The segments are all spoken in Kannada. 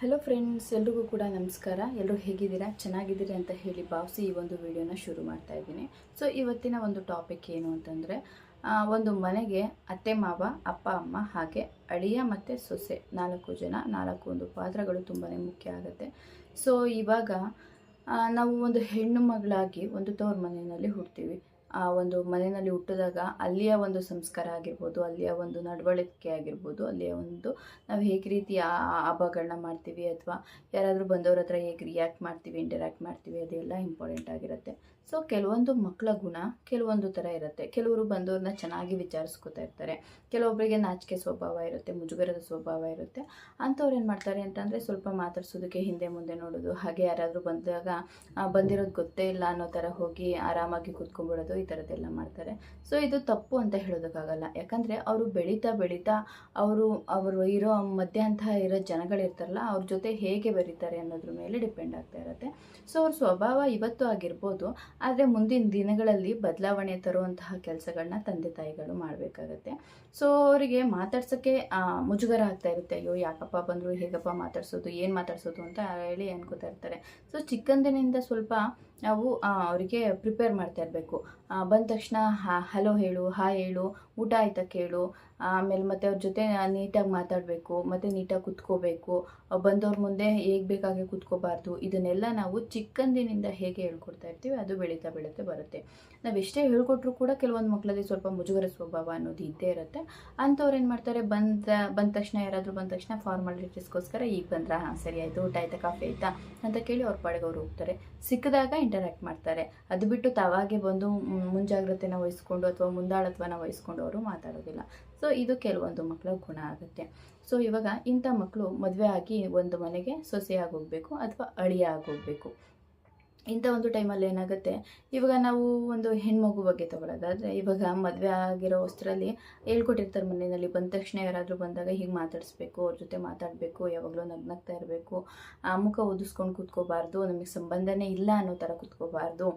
ಹಲೋ ಫ್ರೆಂಡ್ಸ್ ಎಲ್ರಿಗೂ ಕೂಡ ನಮಸ್ಕಾರ. ಎಲ್ಲರೂ ಹೇಗಿದ್ದೀರಾ? ಚೆನ್ನಾಗಿದ್ದೀರಿ ಅಂತ ಹೇಳಿ ಭಾವಿಸಿ ಈ ಒಂದು ವಿಡಿಯೋನ ಶುರು ಮಾಡ್ತಾ ಇದ್ದೀನಿ. ಸೊ ಇವತ್ತಿನ ಒಂದು ಟಾಪಿಕ್ ಏನು ಅಂತಂದರೆ ಒಂದು ಮನೆಗೆ ಅತ್ತೆ, ಮಾವ, ಅಪ್ಪ, ಅಮ್ಮ ಹಾಗೆ ಅಳಿಯ ಮತ್ತು ಸೊಸೆ ನಾಲ್ಕು ಜನ, ನಾಲ್ಕು ಒಂದು ಪಾತ್ರಗಳು ತುಂಬಾ ಮುಖ್ಯ ಆಗುತ್ತೆ. ಸೊ ಇವಾಗ ನಾವು ಒಂದು ಹೆಣ್ಣು ಮಗಳಾಗಿ ಒಂದು ತವ್ರ ಮನೆಯಲ್ಲಿ ಹುಡ್ತೀವಿ. ಆ ಒಂದು ಮನೆಯಲ್ಲಿ ಹುಟ್ಟಿದಾಗ ಅಲ್ಲಿಯ ಒಂದು ಸಂಸ್ಕಾರ ಆಗಿರ್ಬೋದು, ಅಲ್ಲಿಯ ಒಂದು ನಡವಳಿಕೆ ಆಗಿರ್ಬೋದು, ಅಲ್ಲಿಯ ಒಂದು ನಾವು ಹೇಗೆ ರೀತಿ ಆ ಆ ಹಬ್ಬಗಳನ್ನ ಮಾಡ್ತೀವಿ ಅಥವಾ ಯಾರಾದರೂ ಬಂದವ್ರ ಹತ್ರ ಹೇಗೆ ರಿಯಾಕ್ಟ್ ಮಾಡ್ತೀವಿ ಇಂಟರ್ಯಾಕ್ಟ್ ಮಾಡ್ತೀವಿ ಅದೆಲ್ಲ ಇಂಪಾರ್ಟೆಂಟ್ ಆಗಿರುತ್ತೆ. ಸೊ ಕೆಲವೊಂದು ಮಕ್ಕಳ ಗುಣ ಕೆಲವೊಂದು ಥರ ಇರುತ್ತೆ. ಕೆಲವರು ಬಂದವ್ರನ್ನ ಚೆನ್ನಾಗಿ ವಿಚಾರಿಸ್ಕೊತಾ ಇರ್ತಾರೆ. ಕೆಲವೊಬ್ಬರಿಗೆ ನಾಚಿಕೆ ಸ್ವಭಾವ ಇರುತ್ತೆ, ಮುಜುಗರದ ಸ್ವಭಾವ ಇರುತ್ತೆ. ಅಂಥವ್ರು ಏನು ಮಾಡ್ತಾರೆ ಅಂತಂದರೆ ಸ್ವಲ್ಪ ಮಾತಾಡ್ಸೋದಕ್ಕೆ ಹಿಂದೆ ಮುಂದೆ ನೋಡೋದು. ಹಾಗೆ ಯಾರಾದರೂ ಬಂದಾಗ ಬಂದಿರೋದು ಗೊತ್ತೇ ಇಲ್ಲ ಅನ್ನೋ ಥರ ಹೋಗಿ ಆರಾಮಾಗಿ ಕೂತ್ಕೊಂಡ್ಬಿಡೋದು ಈ ಥರದ್ದೆಲ್ಲ ಮಾಡ್ತಾರೆ. ಸೊ ಇದು ತಪ್ಪು ಅಂತ ಹೇಳೋದಕ್ಕಾಗಲ್ಲ. ಯಾಕಂದರೆ ಅವರು ಬೆಳೀತಾ ಬೆಳೀತಾ ಅವರು ಅವರು ಇರೋ ಮಧ್ಯಂತಹ ಇರೋ ಜನಗಳಿರ್ತಾರಲ್ಲ, ಅವ್ರ ಜೊತೆ ಹೇಗೆ ಬೆರೀತಾರೆ ಅನ್ನೋದ್ರ ಮೇಲೆ ಡಿಪೆಂಡ್ ಆಗ್ತಾ ಇರುತ್ತೆ. ಸೊ ಅವ್ರ ಸ್ವಭಾವ ಇವತ್ತು ಆಗಿರ್ಬೋದು, ಆದರೆ ಮುಂದಿನ ದಿನಗಳಲ್ಲಿ ಬದಲಾವಣೆ ತರುವಂತಹ ಕೆಲಸಗಳನ್ನ ತಂದೆ ತಾಯಿಗಳು ಮಾಡಬೇಕಾಗತ್ತೆ. ಸೊ ಅವರಿಗೆ ಮಾತಾಡ್ಸೋಕ್ಕೆ ಮುಜುಗರ ಆಗ್ತಾ ಇರುತ್ತೆ. ಅಯ್ಯೋ, ಯಾಕಪ್ಪ ಬಂದರು, ಹೇಗಪ್ಪ ಮಾತಾಡ್ಸೋದು, ಏನು ಮಾತಾಡ್ಸೋದು ಅಂತ ಹೇಳಿ ಅನ್ಕೋತಾ ಇರ್ತಾರೆ. ಸೊ ಚಿಕ್ಕಂದಿನಿಂದ ಸ್ವಲ್ಪ ನಾವು ಅವರಿಗೆ ಪ್ರಿಪೇರ್ ಮಾಡ್ತಾ ಇರಬೇಕು. ಬಂದ ತಕ್ಷಣ ಹಲೋ ಹೇಳು ಹಾಯ್ ಹೇಳು, ಊಟ ಆಯ್ತಾ ಕೇಳು ಆಮೇಲೆ ಮತ್ತೆ ಅವ್ರ ಜೊತೆ ನೀಟಾಗಿ ಮಾತಾಡಬೇಕು, ಮತ್ತು ನೀಟಾಗಿ ಕುತ್ಕೋಬೇಕು ಬಂದವ್ರ ಮುಂದೆ ಹೇಗೆ ಬೇಕಾಗೆ ಕುತ್ಕೋಬಾರ್ದು, ಇದನ್ನೆಲ್ಲ ನಾವು ಚಿಕ್ಕಂದಿನಿಂದ ಹೇಗೆ ಹೇಳ್ಕೊಡ್ತಾ ಇರ್ತೀವಿ, ಅದು ಬೆಳೀತಾ ಬೆಳೀತಾ ಬರುತ್ತೆ. ನಾವು ಎಷ್ಟೇ ಹೇಳ್ಕೊಟ್ರು ಕೂಡ ಕೆಲವೊಂದು ಮಕ್ಕಳಲ್ಲಿ ಸ್ವಲ್ಪ ಮುಜುಗರ ಸ್ವಭಾವ ಅನ್ನೋದು ಇದ್ದೇ ಇರುತ್ತೆ. ಅಂಥವ್ರು ಏನು ಮಾಡ್ತಾರೆ, ಬಂದ ಬಂದ ತಕ್ಷಣ ಯಾರಾದರೂ ಬಂದ ತಕ್ಷಣ ಫಾರ್ಮಾಲಿಟೀಸ್ಗೋಸ್ಕರ ಈಗ ಬಂದ್ರ? ಹಾಂ, ಸರಿ ಆಯಿತು, ಊಟ ಆಯ್ತಾ, ಕಾಫಿ ಆಯಿತಾ? ಅಂತ ಕೇಳಿ ಅವ್ರ ಪಾಡಿಗೆ ಅವ್ರು ಹೋಗ್ತಾರೆ. ಸಿಕ್ಕಿದಾಗ ಇಂಟರಾಕ್ಟ್ ಮಾಡ್ತಾರೆ. ಅದು ಬಿಟ್ಟು ತಾವಾಗೆ ಬಂದು ಮುಂಜಾಗ್ರತೆನ ವಹಿಸ್ಕೊಂಡು ಅಥವಾ ಮುಂದಾಳತ್ವನ ವಹಿಸ್ಕೊಂಡು ಅವರು ಮಾತಾಡೋದಿಲ್ಲ. ಸೊ ಇದು ಕೆಲವೊಂದು ಮಕ್ಕಳ ಗುಣ ಆಗುತ್ತೆ. ಸೊ ಇವಾಗ ಇಂಥ ಮಕ್ಕಳು ಮದುವೆ ಆಗಿ ಒಂದು ಮನೆಗೆ ಸೊಸೆಯಾಗಿ ಹೋಗಬೇಕು ಅಥವಾ ಅಳಿಯ ಆಗೋಗ್ಬೇಕು ಇಂಥ ಒಂದು ಟೈಮಲ್ಲಿ ಏನಾಗುತ್ತೆ? ಇವಾಗ ನಾವು ಒಂದು ಹೆಣ್ಮಗು ಬಗ್ಗೆ ತಗೊಳ್ಳೋದಾದರೆ ಇವಾಗ ಮದುವೆ ಆಗಿರೋ ವಸ್ತ್ರಲ್ಲಿ ಹೇಳ್ಕೊಟ್ಟಿರ್ತಾರೆ ಮನೆಯಲ್ಲಿ, ಬಂದ ತಕ್ಷಣ ಯಾರಾದರೂ ಬಂದಾಗ ಹೀಗೆ ಮಾತಾಡಿಸ್ಬೇಕು, ಅವ್ರ ಜೊತೆ ಮಾತಾಡಬೇಕು, ಯಾವಾಗಲೂ ನಗ್ನಗ್ತಾ ಇರಬೇಕು. ಆ ಮುಖ ಓದಿಸ್ಕೊಂಡು ಕೂತ್ಕೋಬಾರ್ದು, ನಮಗೆ ಸಂಬಂಧನೇ ಇಲ್ಲ ಅನ್ನೋ ಥರ ಕೂತ್ಕೋಬಾರ್ದು.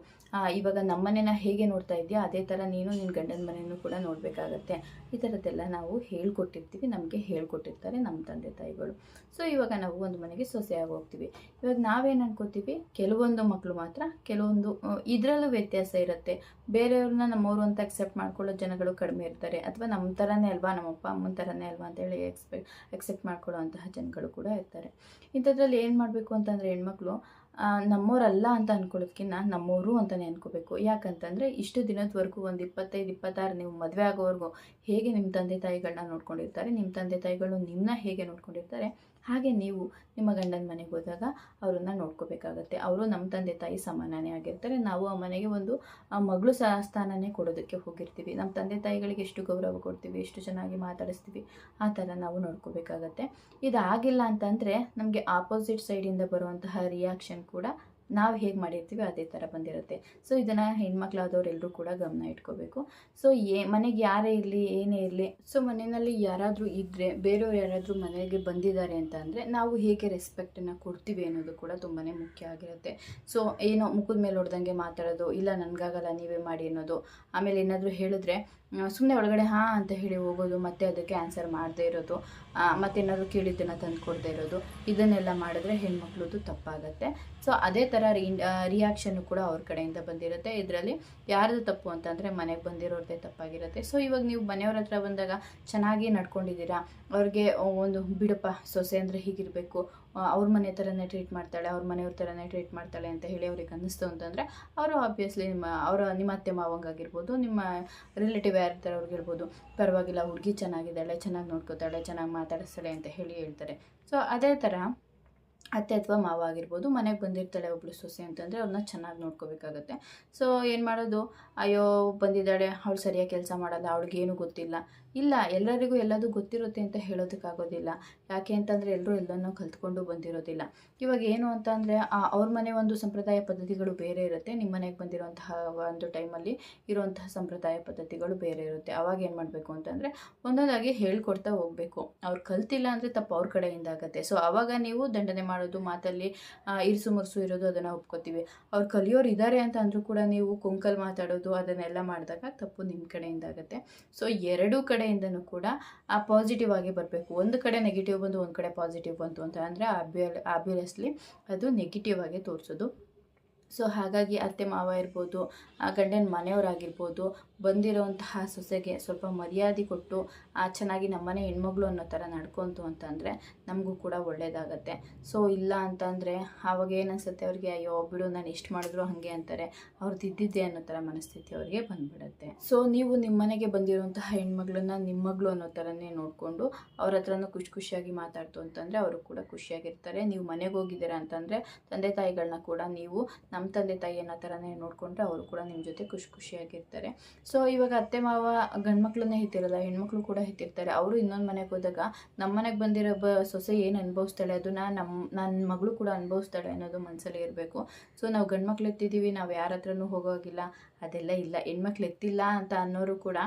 ಇವಾಗ ನಮ್ಮನೇನ ಹೇಗೆ ನೋಡ್ತಾ ಇದೆಯಾ, ಅದೇ ಥರ ನೀನು ನಿನ್ನ ಗಂಡನ ಮನೆಯೂ ಕೂಡ ನೋಡಬೇಕಾಗತ್ತೆ. ಈ ಥರದ್ದೆಲ್ಲ ನಾವು ಹೇಳ್ಕೊಟ್ಟಿರ್ತೀವಿ, ನಮಗೆ ಹೇಳ್ಕೊಟ್ಟಿರ್ತಾರೆ ನಮ್ಮ ತಂದೆ ತಾಯಿಗಳು. ಸೊ, ಇವಾಗ ನಾವು ಒಂದು ಮನೆಗೆ ಸೊಸೆಯಾಗಿ ಹೋಗ್ತೀವಿ. ಇವಾಗ ನಾವೇನು ಅನ್ಕೋತೀವಿ, ಕೆಲವೊಂದು ಮಕ್ಕಳು ಮಾತ್ರ ಕೆಲವೊಂದು ಇದರಲ್ಲೂ ವ್ಯತ್ಯಾಸ ಇರುತ್ತೆ. ಬೇರೆಯವ್ರನ್ನ ನಮ್ಮವರು ಅಂತ ಅಕ್ಸೆಪ್ಟ್ ಮಾಡ್ಕೊಳ್ಳೋ ಜನಗಳು ಕಡಿಮೆ ಇರ್ತಾರೆ ಅಥವಾ ನಮ್ಮ ಥರನೇ ಅಲ್ವಾ, ನಮ್ಮ ಅಪ್ಪ ಅಮ್ಮನ ಥರನೇ ಅಲ್ವಾ ಅಂತೇಳಿ ಎಕ್ಸ್ಪೆಕ್ಟ್ ಎಕ್ಸೆಪ್ಟ್ ಮಾಡ್ಕೊಳ್ಳೋ ಅಂತಹ ಜನಗಳು ಕೂಡ ಇರ್ತಾರೆ. ಇಂಥದ್ರಲ್ಲಿ ಏನು ಮಾಡಬೇಕು ಅಂತಂದರೆ ಹೆಣ್ಮಕ್ಳು ನಮ್ಮವರಲ್ಲ ಅಂತ ಅನ್ಕೊಳ್ಳೋದಕ್ಕಿಂತ ನಮ್ಮವರು ಅಂತಲೇ ಅನ್ಕೋಬೇಕು. ಯಾಕಂತಂದರೆ ಇಷ್ಟು ದಿನದವರೆಗೂ ಒಂದು ಇಪ್ಪತ್ತೈದು, ಇಪ್ಪತ್ತಾರು ನೀವು ಮದುವೆ ಆಗೋವರೆಗೂ ಹೇಗೆ ನಿಮ್ಮ ತಂದೆ ತಾಯಿಗಳನ್ನ ನೋಡ್ಕೊಂಡಿರ್ತಾರೆ ನಿಮ್ಮ ತಂದೆ ತಾಯಿಗಳು ನಿಮ್ಮನ್ನ ಹೇಗೆ ನೋಡ್ಕೊಂಡಿರ್ತಾರೆ ಹಾಗೆ ನೀವು ನಿಮ್ಮ ಗಂಡನ ಮನೆಗೆ ಹೋದಾಗ ಅವರನ್ನು ನೋಡ್ಕೋಬೇಕಾಗತ್ತೆ. ಅವರು ನಮ್ಮ ತಂದೆ ತಾಯಿ ಸಮಾನನೇ ಆಗಿರ್ತಾರೆ. ನಾವು ಆ ಮನೆಗೆ ಒಂದು, ಆ ಮಗಳು ಸಹ ಸ್ಥಾನನೇ ಕೊಡೋದಕ್ಕೆ ಹೋಗಿರ್ತೀವಿ. ನಮ್ಮ ತಂದೆ ತಾಯಿಗಳಿಗೆ ಎಷ್ಟು ಗೌರವ ಕೊಡ್ತೀವಿ, ಎಷ್ಟು ಚೆನ್ನಾಗಿ ಮಾತಾಡಿಸ್ತೀವಿ, ಆ ಥರ ನಾವು ನೋಡ್ಕೋಬೇಕಾಗತ್ತೆ. ಇದಾಗಿಲ್ಲ ಅಂತಂದರೆ ನಮಗೆ ಆಪೋಸಿಟ್ ಸೈಡಿಂದ ಬರುವಂತಹ ರಿಯಾಕ್ಷನ್ ಕೂಡ ನಾವು ಹೇಗೆ ಮಾಡಿರ್ತೀವಿ ಅದೇ ಥರ ಬಂದಿರುತ್ತೆ. ಸೊ ಇದನ್ನು ಹೆಣ್ಮಕ್ಳಾದವ್ರು ಎಲ್ಲರೂ ಕೂಡ ಗಮನ ಇಟ್ಕೋಬೇಕು. ಸೊ ಏ, ಮನೆಗೆ ಯಾರೇ ಇರಲಿ, ಏನೇ ಇರಲಿ ಸೊ ಮನೆಯಲ್ಲಿ ಯಾರಾದರೂ ಇದ್ದರೆ ಬೇರೆಯವ್ರು ಯಾರಾದರೂ ಮನೆಗೆ ಬಂದಿದ್ದಾರೆ ಅಂತ ಅಂದರೆ ನಾವು ಹೇಗೆ ರೆಸ್ಪೆಕ್ಟನ್ನು ಕೊಡ್ತೀವಿ ಅನ್ನೋದು ಕೂಡ ತುಂಬಾ ಮುಖ್ಯ ಆಗಿರುತ್ತೆ. ಸೊ ಏನೋ ಮುಖದ ಮೇಲೆ ಹೊಡೆದಂಗೆ ಮಾತಾಡೋದು, ಇಲ್ಲ ನನಗಾಗಲ್ಲ ನೀವೇ ಮಾಡಿ ಅನ್ನೋದು. ಆಮೇಲೆ ಏನಾದರೂ ಹೇಳಿದ್ರೆ ಸುಮ್ಮನೆ ಒಳಗಡೆ ಹಾಂ ಅಂತ ಹೇಳಿ ಹೋಗೋದು, ಮತ್ತೆ ಅದಕ್ಕೆ ಆನ್ಸರ್ ಮಾಡದೇ ಇರೋದು ಮತ್ತೆ ಏನಾದರೂ ಕೇಳಿದ್ದನ್ನು ತಂದು ಕೊಡದೇ ಇರೋದು, ಇದನ್ನೆಲ್ಲ ಮಾಡಿದ್ರೆ ಹೆಣ್ಮಕ್ಳದ್ದು ತಪ್ಪಾಗತ್ತೆ. ಸೊ ಅದೇ ಥರ ರಿ ರಿಯಾಕ್ಷನ್ನು ಕೂಡ ಅವ್ರ ಕಡೆಯಿಂದ ಬಂದಿರುತ್ತೆ. ಇದರಲ್ಲಿ ಯಾರ್ದು ತಪ್ಪು ಅಂತಂದರೆ ಮನೆಗೆ ಬಂದಿರೋರದೇ ತಪ್ಪಾಗಿರುತ್ತೆ. ಸೊ ಇವಾಗ ನೀವು ಮನೆಯವ್ರ ಹತ್ರ ಬಂದಾಗ ಚೆನ್ನಾಗಿ ನಡ್ಕೊಂಡಿದ್ದೀರಾ? ಅವ್ರಿಗೆ ಒಂದು ಬಿಡಪ್ಪ, ಸೊಸೆ ಅಂದರೆ ಹೀಗಿರಬೇಕು. ಅವ್ರ ಮನೆ ಥರನೇ ಟ್ರೀಟ್ ಮಾಡ್ತಾಳೆ, ಅವ್ರ ಮನೆಯವ್ರ ಥರನೇ ಟ್ರೀಟ್ ಮಾಡ್ತಾಳೆ ಅಂತ ಹೇಳಿ ಅವ್ರಿಗೆ ಅನ್ನಿಸ್ತು ಅಂತಂದರೆ ಅವರು ಆಬ್ವಿಯಸ್ಲಿ ನಿಮ್ಮ, ಅವರ ನಿಮ್ಮ ಅತ್ತೆ ಮಾವಂಗಾಗಿರ್ಬೋದು ನಿಮ್ಮ ರಿಲೇಟಿವ್ ಯಾರಿರ್ತಾರೆ ಅವ್ರಿಗಿರ್ಬೋದು ಪರವಾಗಿಲ್ಲ, ಹುಡುಗಿ ಚೆನ್ನಾಗಿದ್ದಾಳೆ, ಚೆನ್ನಾಗಿ ನೋಡ್ಕೋತಾಳೆ, ಚೆನ್ನಾಗಿ ಮಾತಾಡಿಸ್ತಾಳೆ ಅಂತ ಹೇಳಿ ಹೇಳ್ತಾರೆ. ಸೊ ಅದೇ ಥರ ಅತ್ತೆ ಅಥವಾ ಮಾವ ಆಗಿರ್ಬೋದು, ಮನೆಗೆ ಬಂದಿರ್ತಾಳೆ ಒಬ್ಳು ಸೊಸೆ ಅಂತಂದರೆ ಅವ್ರನ್ನ ಚೆನ್ನಾಗಿ ನೋಡ್ಕೋಬೇಕಾಗತ್ತೆ. ಸೊ ಏನು ಮಾಡೋದು? ಅಯ್ಯೋ ಬಂದಿದ್ದಾಳೆ, ಅವಳು ಸರಿಯಾಗಿ ಕೆಲಸ ಮಾಡಲ್ಲ, ಅವಳಿಗೇನು ಗೊತ್ತಿಲ್ಲ. ಇಲ್ಲ, ಎಲ್ಲರಿಗೂ ಎಲ್ಲದು ಗೊತ್ತಿರುತ್ತೆ ಅಂತ ಹೇಳೋದಕ್ಕಾಗೋದಿಲ್ಲ. ಯಾಕೆ ಅಂತಂದರೆ ಎಲ್ಲರೂ ಎಲ್ಲನೂ ಕಲ್ತ್ಕೊಂಡು ಬಂದಿರೋದಿಲ್ಲ. ಇವಾಗ ಏನು ಅಂತ ಅಂದರೆ ಅವ್ರ ಮನೆ ಒಂದು ಸಂಪ್ರದಾಯ ಪದ್ಧತಿಗಳು ಬೇರೆ ಇರುತ್ತೆ. ನಿಮ್ಮ ಮನೆಗೆ ಬಂದಿರುವಂತಹ ಒಂದು ಟೈಮಲ್ಲಿ ಇರುವಂತಹ ಸಂಪ್ರದಾಯ ಪದ್ಧತಿಗಳು ಬೇರೆ ಇರುತ್ತೆ. ಅವಾಗ ಏನು ಮಾಡಬೇಕು ಅಂತಂದರೆ, ಒಂದೊಂದಾಗಿ ಹೇಳ್ಕೊಡ್ತಾ ಹೋಗಬೇಕು. ಅವ್ರು ಕಲ್ತಿಲ್ಲ ಅಂದರೆ ತಪ್ಪು ಅವ್ರ ಕಡೆಯಿಂದ ಆಗುತ್ತೆ. ಸೊ ಆವಾಗ ನೀವು ದಂಡನೆ ಮಾಡೋದು, ಮಾತಲ್ಲಿ ಇರಿಸು ಮುರುಸು ಇರೋದು ಅದನ್ನು ಒಪ್ಕೋತೀವಿ. ಅವ್ರು ಕಲಿಯೋರು ಇದ್ದಾರೆ ಅಂತ ಅಂದರೂ ಕೂಡ ನೀವು ಕುಂಕಲ್ ಮಾತಾಡೋದು ಅದನ್ನೆಲ್ಲ ಮಾಡಿದಾಗ ತಪ್ಪು ನಿಮ್ಮ ಕಡೆಯಿಂದ ಆಗುತ್ತೆ. ಸೊ ಎರಡೂ ಕಡೆ ಕಡೆಯಿಂದನೂ ಕೂಡ, ಆ ಪಾಸಿಟಿವ್ ಆಗಿ ಬರಬೇಕು. ಒಂದು ಕಡೆ ನೆಗೆಟಿವ್ ಬಂದು ಒಂದು ಕಡೆ ಪಾಸಿಟಿವ್ ಬಂತು ಅಂತ ಅಂದರೆ ಆಬ್ವಿಯಸ್ಲಿ ಅದು ನೆಗೆಟಿವ್ ಆಗಿ ತೋರಿಸೋದು. ಸೊ ಹಾಗಾಗಿ ಅತ್ತೆ ಮಾವ ಇರ್ಬೋದು, ಆ ಗಂಡನ ಮನೆಯವರಾಗಿರ್ಬೋದು ಬಂದಿರೋಂತಹ ಸೊಸೆಗೆ ಸ್ವಲ್ಪ ಮರ್ಯಾದೆ ಕೊಟ್ಟು, ಆ, ಚೆನ್ನಾಗಿ ನಮ್ಮನೆ ಹೆಣ್ಮಗಳು ಅನ್ನೋ ಥರ ನಡ್ಕೊಂತು ಅಂತಂದರೆ ನಮಗೂ ಕೂಡ ಒಳ್ಳೆಯದಾಗತ್ತೆ ಸೊ, ಇಲ್ಲ ಅಂತಂದರೆ ಆವಾಗ ಏನನ್ಸುತ್ತೆ ಅವ್ರಿಗೆ, ಅಯ್ಯೋ, ಬಿಡು, ನಾನು ಎಷ್ಟು ಮಾಡಿದ್ರು ಹಾಗೆ ಅಂತಾರೆ. ಅವ್ರು ತಿದ್ದಿದ್ದೆ ಅನ್ನೋ ಥರ ಮನಸ್ಥಿತಿ ಅವ್ರಿಗೆ ಬಂದ್ಬಿಡುತ್ತೆ. ಸೊ, ನೀವು ನಿಮ್ಮ ಮನೆಗೆ ಬಂದಿರುವಂತಹ ಹೆಣ್ಮಗಳನ್ನ ನಿಮ್ಮ ಮಗಳು ಅನ್ನೋ ಥರನೇ ನೋಡಿಕೊಂಡು ಅವ್ರ ಹತ್ರನೂ ಖುಷಿ ಖುಷಿಯಾಗಿ ಮಾತಾಡ್ತು ಅಂತಂದರೆ ಅವರು ಕೂಡ ಖುಷಿಯಾಗಿರ್ತಾರೆ. ನೀವು ಮನೆಗೆ ಹೋಗಿದ್ದೀರಾ ಅಂತಂದರೆ ತಂದೆ ತಾಯಿಗಳನ್ನ ಕೂಡ ನೀವು ನಮ್ಮ ತಂದೆ ತಾಯಿ ಅನ್ನೋ ಥರನೇ ನೋಡಿಕೊಂಡ್ರೆ ಅವರು ಕೂಡ ನಿಮ್ಮ ಜೊತೆ ಖುಷಿ ಖುಷಿಯಾಗಿರ್ತಾರೆ. ಸೊ ಇವಾಗ ಅತ್ತೆ, ಮಾವ, ಗಂಡ್ಮಕ್ಳನ್ನೇ ಹೆತ್ತಿರಲ್ಲ, ಹೆಣ್ಮಕ್ಳು ಕೂಡ ಹಿತ್ತಿರ್ತಾರೆ. ಅವರು ಇನ್ನೊಂದು ಮನೆಗೆ ಹೋದಾಗ ನಮ್ಮ ಮನೆಗೆ ಬಂದಿರೋ ಬ, ಸೊಸೆ ಏನು ಅನುಭವಿಸ್ತಾಳೆ, ಅದನ್ನ ನಮ್ಮ ನನ್ನ ಮಗಳು ಕೂಡ ಅನುಭವಿಸ್ತಾಳೆ ಅನ್ನೋದು ಮನಸ್ಸಲ್ಲಿ ಇರಬೇಕು. ಸೊ ನಾವು ಗಂಡ್ಮಕ್ಳು ಎತ್ತಿದ್ದೀವಿ ನಾವು ಯಾರ ಹತ್ರನೂ ಹೋಗೋಗಿಲ್ಲ. ಅದೆಲ್ಲ ಇಲ್ಲ. ಹೆಣ್ಮಕ್ಳು ಎತ್ತಿಲ್ಲ ಅಂತ ಅನ್ನೋರು ಕೂಡ